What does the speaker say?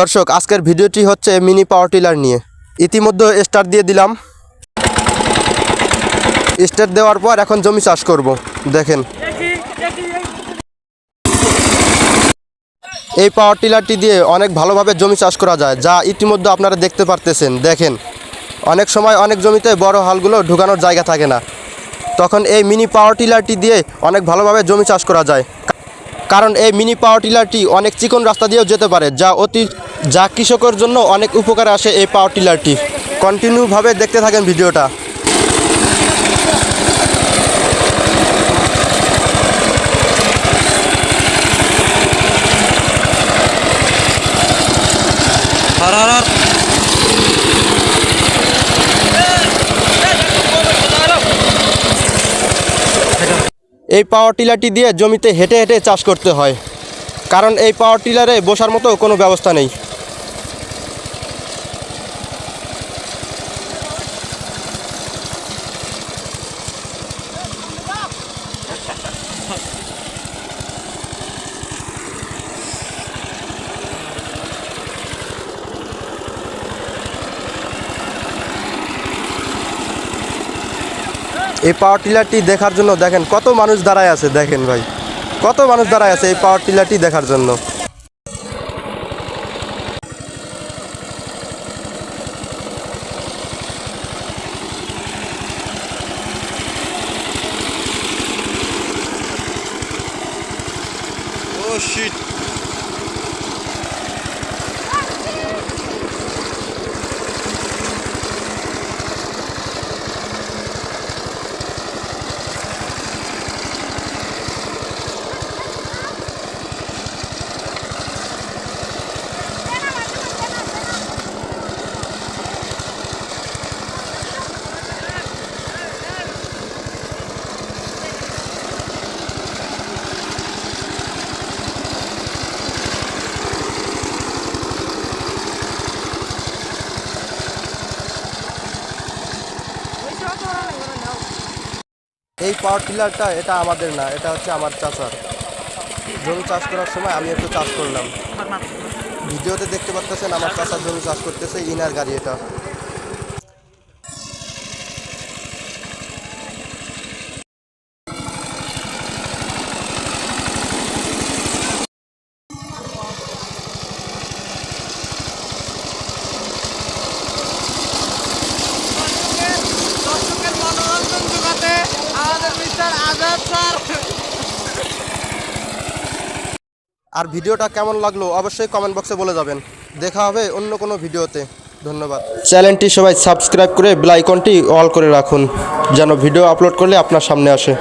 দর্শক, আজকের ভিডিওটি হচ্ছে মিনি পাওয়ার টিলার নিয়ে। ইতিমধ্যে স্টার দিয়ে দিলাম। স্টার দেওয়ার পর এখন জমি চাষ করব। দেখেন। এই পাওয়ার টিলারটি দিয়ে অনেক ভালোভাবে জমি চাষ করা যায়, যা ইতিমধ্যে আপনারা দেখতে পারতেছেন। দেখেন, অনেক সময় অনেক জমিতে বড় হালগুলো ঢুকানোর জায়গা থাকে না। তখন এই মিনি পাওয়ার টিলারটি দিয়ে অনেক ভালোভাবে জমি চাষ করা যায়। কারণ এই মিনি পাওয়ার টিলারটি অনেক চিকন রাস্তা দিয়েও যেতে পারে, যা অতি, যা কৃষকের জন্য অনেক উপকারে আসে এই পাওয়ার টিলারটি। কন্টিনিউভাবে দেখতে থাকেন ভিডিওটা। এই পাওয়ার টিলারটি দিয়ে জমিতে হেঁটে হেঁটে চাষ করতে হয়। কারণ এই পাওয়ার টিলারে বসার মতো কোনো ব্যবস্থা নেই। এই পাওয়ার টিলারটি দেখার জন্য দেখেন কত মানুষ দাঁড়ায় আছে, দেখেন ভাই। কত মানুষ দাঁড়ায় আছে এই পাওয়ার টিলারটি দেখার জন্য। ও শিট এই পাওয়ার টিলারটা এটা আমাদের না এটা হচ্ছে আমার চাচার। জমি চাষ করার সময় আমি একটু চাষ করলাম। ভিডিওতে দেখতে পাচ্ছেন আমার চাষার জমি চাষ করতেছে ইনার গাড়ি এটা। আর ভিডিওটা কেমন লাগল অবশ্যই কমেন্ট বক্সে বলে যাবেন। দেখা হবে অন্য কোনো ভিডিওতে। ধন্যবাদ। চ্যানেলটি সবাই সাবস্ক্রাইব করে বেল আইকনটি অল করে রাখুন, যেন ভিডিও আপলোড করলে আপনার সামনে আসে।